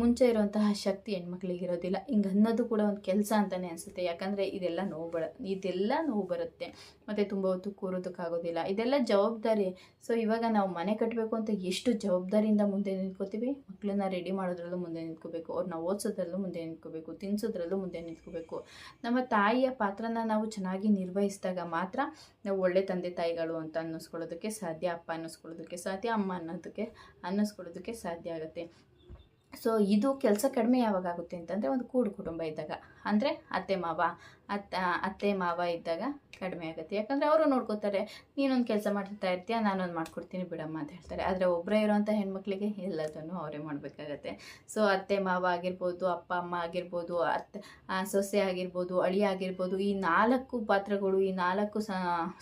ಮುಂಚೆ ಇರುವಂತಹ ಶಕ್ತಿ ಹೆಣ್ಮಕ್ಳಿಗೆ ಇರೋದಿಲ್ಲ. ಹಿಂಗೆ ಅನ್ನೋದು ಕೂಡ ಒಂದು ಕೆಲಸ ಅಂತಲೇ ಅನಿಸುತ್ತೆ. ಯಾಕಂದರೆ ಇದೆಲ್ಲ ನೋವು ಬರ, ಇದೆಲ್ಲ ನೋವು ಬರುತ್ತೆ. ಮತ್ತು ತುಂಬ ಹೊತ್ತು ಕೂರೋದಕ್ಕಾಗೋದಿಲ್ಲ. ಇದೆಲ್ಲ ಜವಾಬ್ದಾರಿ. ಸೊ ಇವಾಗ ನಾವು ಮನೆ ಕಟ್ಟಬೇಕು ಅಂತ ಎಷ್ಟು ಜವಾಬ್ದಾರಿಯಿಂದ ಮುಂದೆ ನಿಂತ್ಕೋತೀವಿ ಮಕ್ಕಳನ್ನ ರೆಡಿ ಮಾಡೋದ್ರಲ್ಲೂ ಮುಂದೆ ನಿಂತ್ಕೋಬೇಕು ಅವ್ರನ್ನ ಓದಿಸೋದ್ರಲ್ಲೂ ಮುಂದೆ ನಿಂತ್ಕೋಬೇಕು ತಿನ್ನಿಸೋದ್ರಲ್ಲೂ ಮುಂದೆ ನಿಂತ್ಕೋಬೇಕು. ನಮ್ಮ ತಾಯಿಯ ಪಾತ್ರನ ನಾವು ಚೆನ್ನಾಗಿ ನಿರ್ವಹಿಸಿದಾಗ ಮಾತ್ರ ನಾವು ಒಳ್ಳೆ ತಂದೆ ತಾಯಿಗಳು ಅಂತ ಅನ್ನಿಸ್ಕೊಳ್ಳೋದಕ್ಕೆ ಸಾಧ್ಯ, ಅಪ್ಪ ಅನ್ನಿಸ್ಕೊಳ್ಳೋದಕ್ಕೆ ಸಾಧ್ಯ, ಅಮ್ಮ ಅನ್ನೋದಕ್ಕೆ ಅನ್ನಿಸ್ಕೊಳ್ಳೋದಕ್ಕೆ ಸಾಧ್ಯ ಆಗುತ್ತೆ. ಸೊ ಇದು ಕೆಲಸ ಕಡಿಮೆ ಯಾವಾಗ ಆಗುತ್ತೆ ಅಂತಂದರೆ, ಒಂದು ಕೂಡು ಕುಟುಂಬ ಇದ್ದಾಗ. ಅಂದರೆ ಅತ್ತೆ, ಮಾವ. ಅತ್ತ, ಅತ್ತೆ, ಮಾವ ಇದ್ದಾಗ ಕಡಿಮೆ ಆಗುತ್ತೆ. ಯಾಕಂದರೆ ಅವರು ನೋಡ್ಕೋತಾರೆ, ನೀನೊಂದು ಕೆಲಸ ಮಾಡ್ತಾ ಇರ್ತೀಯ, ನಾನೊಂದು ಮಾಡ್ಕೊಡ್ತೀನಿ, ಬಿಡಮ್ಮ ಅಂತ ಹೇಳ್ತಾರೆ. ಆದರೆ ಒಬ್ಬರೇ ಇರೋವಂಥ ಹೆಣ್ಮಕ್ಳಿಗೆ ಎಲ್ಲದನ್ನು ಅವರೇ ಮಾಡಬೇಕಾಗತ್ತೆ. ಸೊ ಅತ್ತೆ, ಮಾವ ಆಗಿರ್ಬೋದು, ಅಪ್ಪ, ಅಮ್ಮ ಆಗಿರ್ಬೋದು ಅತ್ತೆ ಸೊಸೆ ಆಗಿರ್ಬೋದು, ಅಳಿ ಆಗಿರ್ಬೋದು, ಈ ನಾಲ್ಕು ಪಾತ್ರಗಳು, ಈ ನಾಲ್ಕು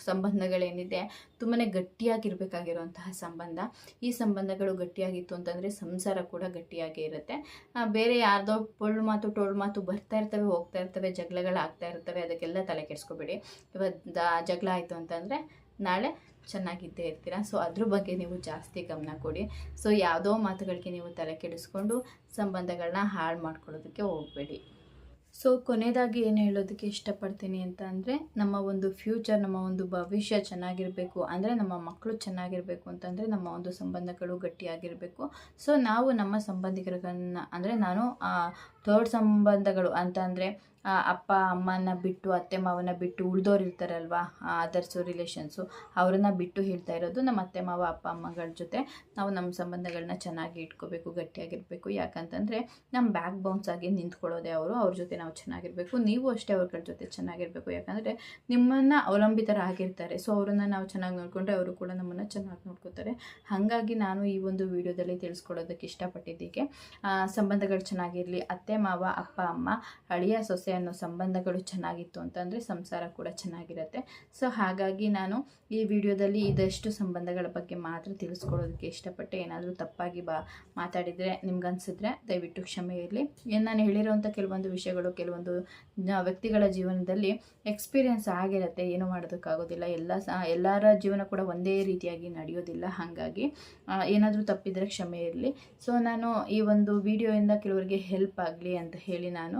ಸಂಬಂಧಗಳೇನಿದೆ ತುಂಬಾ ಗಟ್ಟಿಯಾಗಿರ್ಬೇಕಾಗಿರುವಂತಹ ಸಂಬಂಧ. ಈ ಸಂಬಂಧಗಳು ಗಟ್ಟಿಯಾಗಿತ್ತು ಅಂತಂದರೆ ಸಂಸಾರ ಕೂಡ ಗಟ್ಟಿಯಾಗಿ ಇರುತ್ತೆ. ಬೇರೆ ಯಾರ್ದೋ ಪೊಳ್ಳು ಮಾತು ಟೋಳು ಮಾತು ಬರ್ತಾ ಇರ್ತವೆ, ಹೋಗ್ತಾ ಇರ್ತವೆ, ಜಗಳಗಳಾಗ್ತಾ ಇರ್ತವೆ ಅದಕ್ಕೆಲ್ಲ ತಲೆ ಕೆಡಿಸ್ಕೊಬೇಡಿ. ಇವತ್ತು ಜಗಳ ಆಯಿತು ಅಂತಂದರೆ ನಾಳೆ ಚೆನ್ನಾಗಿದ್ದೇ ಇರ್ತೀರ? ಸೊ ಅದ್ರ ಬಗ್ಗೆ ನೀವು ಜಾಸ್ತಿ ಗಮನ ಕೊಡಿ. ಸೊ ಯಾವುದೋ ಮಾತುಗಳಿಗೆ ನೀವು ತಲೆ ಕೆಡಿಸ್ಕೊಂಡು ಸಂಬಂಧಗಳನ್ನ ಹಾಳು ಮಾಡ್ಕೊಳ್ಳೋದಕ್ಕೆ ಹೋಗಬೇಡಿ. ಸೊ ಕೊನೆಯದಾಗಿ ಏನು ಹೇಳೋದಕ್ಕೆ ಇಷ್ಟಪಡ್ತೀನಿ ಅಂತ ಅಂದರೆ ನಮ್ಮ ಒಂದು ಫ್ಯೂಚರ್ ನಮ್ಮ ಒಂದು ಭವಿಷ್ಯ ಚೆನ್ನಾಗಿರಬೇಕು ಅಂದರೆ ನಮ್ಮ ಮಕ್ಕಳು ಚೆನ್ನಾಗಿರಬೇಕು ಅಂತಂದರೆ ನಮ್ಮ ಒಂದು ಸಂಬಂಧಗಳು ಗಟ್ಟಿಯಾಗಿರಬೇಕು. ಸೊ ನಾವು ನಮ್ಮ ಸಂಬಂಧಿಕರನ್ನ ಅಂದರೆ ನಾನು ಥರ್ಡ್ ಸಂಬಂಧಗಳು ಅಂತ ಅಂದರೆ ಅಪ್ಪ, ಅಮ್ಮನ ಬಿಟ್ಟು, ಅತ್ತೆ, ಮಾವನ ಬಿಟ್ಟು ಉಳ್ದೋರು ಇರ್ತಾರಲ್ವಾ? ಅದರ್ಸು ರಿಲೇಷನ್ಸು ಅವರನ್ನ ಬಿಟ್ಟು ಹೇಳ್ತಾ ಇರೋದು ನಮ್ಮ ಅತ್ತೆ, ಮಾವ, ಅಪ್ಪ, ಅಮ್ಮಗಳ ಜೊತೆ. ನಾವು ನಮ್ಮ ಸಂಬಂಧಗಳನ್ನ ಚೆನ್ನಾಗಿ ಇಟ್ಕೋಬೇಕು, ಗಟ್ಟಿಯಾಗಿರಬೇಕು. ಯಾಕಂತಂದರೆ ನಮ್ಮ ಬ್ಯಾಕ್ ಬೌನ್ಸ್ ಆಗಿ ನಿಂತ್ಕೊಳ್ಳೋದೆ ಅವರು. ಅವ್ರ ಜೊತೆ ನಾವು ಚೆನ್ನಾಗಿರಬೇಕು. ನೀವು ಅಷ್ಟೇ ಅವ್ರಗಳ ಜೊತೆ ಚೆನ್ನಾಗಿರಬೇಕು. ಯಾಕಂದರೆ ನಿಮ್ಮನ್ನು ಅವಲಂಬಿತರಾಗಿರ್ತಾರೆ ಸೊ ಅವರನ್ನು ನಾವು ಚೆನ್ನಾಗಿ ನೋಡಿಕೊಂಡ್ರೆ ಅವರು ಕೂಡ ನಮ್ಮನ್ನು ಚೆನ್ನಾಗಿ ನೋಡ್ಕೋತಾರೆ. ಹಾಗಾಗಿ ನಾನು ಈ ಒಂದು ವಿಡಿಯೋದಲ್ಲಿ ತಿಳಿಸ್ಕೊಡೋದಕ್ಕೆ ಇಷ್ಟಪಟ್ಟಿದ್ದಕ್ಕೆ ಸಂಬಂಧಗಳು ಚೆನ್ನಾಗಿರಲಿ. ಅತ್ತೆ, ಮಾವ, ಅಪ್ಪ, ಅಮ್ಮ, ಅಳಿಯ, ಸೊಸೆ ಅನ್ನೋ ಸಂಬಂಧಗಳು ಚೆನ್ನಾಗಿತ್ತು ಅಂತಂದರೆ ಸಂಸಾರ ಕೂಡ ಚೆನ್ನಾಗಿರುತ್ತೆ. ಸೊ ಹಾಗಾಗಿ ನಾನು ಈ ವಿಡಿಯೋದಲ್ಲಿ ಇದಷ್ಟು ಸಂಬಂಧಗಳ ಬಗ್ಗೆ ಮಾತ್ರ ತಿಳಿಸ್ಕೊಡೋದಕ್ಕೆ ಇಷ್ಟಪಟ್ಟೆ. ಏನಾದರೂ ತಪ್ಪಾಗಿ ಬಾ, ಮಾತಾಡಿದರೆ ನಿಮ್ಗನ್ಸಿದ್ರೆ ದಯವಿಟ್ಟು ಕ್ಷಮೆ ಇರಲಿ. ಏನು ನಾನು ಹೇಳಿರೋವಂಥ ಕೆಲವೊಂದು ವಿಷಯಗಳು, ಕೆಲವೊಂದು ವ್ಯಕ್ತಿಗಳ ಜೀವನದಲ್ಲಿ ಎಕ್ಸ್ಪೀರಿಯೆನ್ಸ್ ಆಗಿರುತ್ತೆ. ಏನು ಮಾಡೋದಕ್ಕಾಗೋದಿಲ್ಲ. ಎಲ್ಲ ಸಹ ಎಲ್ಲರ ಜೀವನ ಕೂಡ ಒಂದೇ ರೀತಿಯಾಗಿ ನಡೆಯೋದಿಲ್ಲ. ಹಾಗಾಗಿ ಏನಾದರೂ ತಪ್ಪಿದರೆ ಕ್ಷಮೆ ಇರಲಿ. ಸೊ ನಾನು ಈ ಒಂದು ವಿಡಿಯೋಯಿಂದ ಕೆಲವರಿಗೆ ಹೆಲ್ಪ್ ಆಗಲಿ ಅಂತ ಹೇಳಿ ನಾನು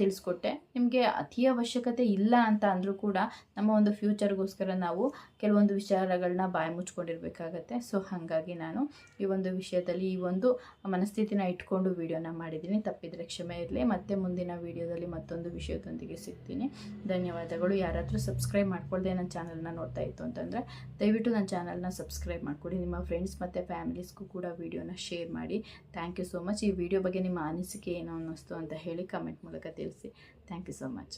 ತಿಳಿಸ್ಕೊಟ್ಟೆ. ನಿಮಗೆ ಅತಿ ಅವಶ್ಯಕತೆ ಇಲ್ಲ ಅಂತ ಅಂದರೂ ಕೂಡ ನಮ್ಮ ಒಂದು ಫ್ಯೂಚರ್ಗೋಸ್ಕರ ನಾವು ಕೆಲವೊಂದು ವಿಚಾರಗಳನ್ನ ಬಾಯಿ ಮುಚ್ಕೊಂಡಿರಬೇಕಾಗತ್ತೆ. ಸೊ, ಹಾಗಾಗಿ ನಾನು ಈ ಒಂದು ವಿಷಯದಲ್ಲಿ ಈ ಒಂದು ಮನಸ್ಥಿತಿನ ಇಟ್ಕೊಂಡು ವಿಡಿಯೋನ ಮಾಡಿದ್ದೀನಿ. ತಪ್ಪಿದರೆ ಕ್ಷಮೆ ಇರಲಿ. ಮತ್ತೆ ಮುಂದಿನ ವಿಡಿಯೋದಲ್ಲಿ ಮತ್ತೊಂದು ವಿಷಯದೊಂದಿಗೆ ಸಿಗ್ತೀನಿ. ಧನ್ಯವಾದಗಳು. ಯಾರಾದರೂ ಸಬ್ಸ್ಕ್ರೈಬ್ ಮಾಡ್ಕೊಳ್ದೆ ನನ್ನ ಚಾನಲ್ನ ನೋಡ್ತಾ ಇತ್ತು ಅಂತಂದರೆ ದಯವಿಟ್ಟು ನನ್ನ ಚಾನಲ್ನ ಸಬ್ಸ್ಕ್ರೈಬ್ ಮಾಡಿಕೊಡಿ. ನಿಮ್ಮ ಫ್ರೆಂಡ್ಸ್ ಮತ್ತು ಫ್ಯಾಮಿಲೀಸ್ಗೂ ಕೂಡ ವಿಡಿಯೋನ ಶೇರ್ ಮಾಡಿ. Thank you so much. ಈ ವಿಡಿಯೋ ಬಗ್ಗೆ ನಿಮ್ಮ ಅನಿಸಿಕೆ ಏನು ಅನ್ನಿಸ್ತು ಅಂತ ಹೇಳಿ ಕಮೆಂಟ್ ಮೂಲಕ ತಿಳಿಸಿ. Thank you so much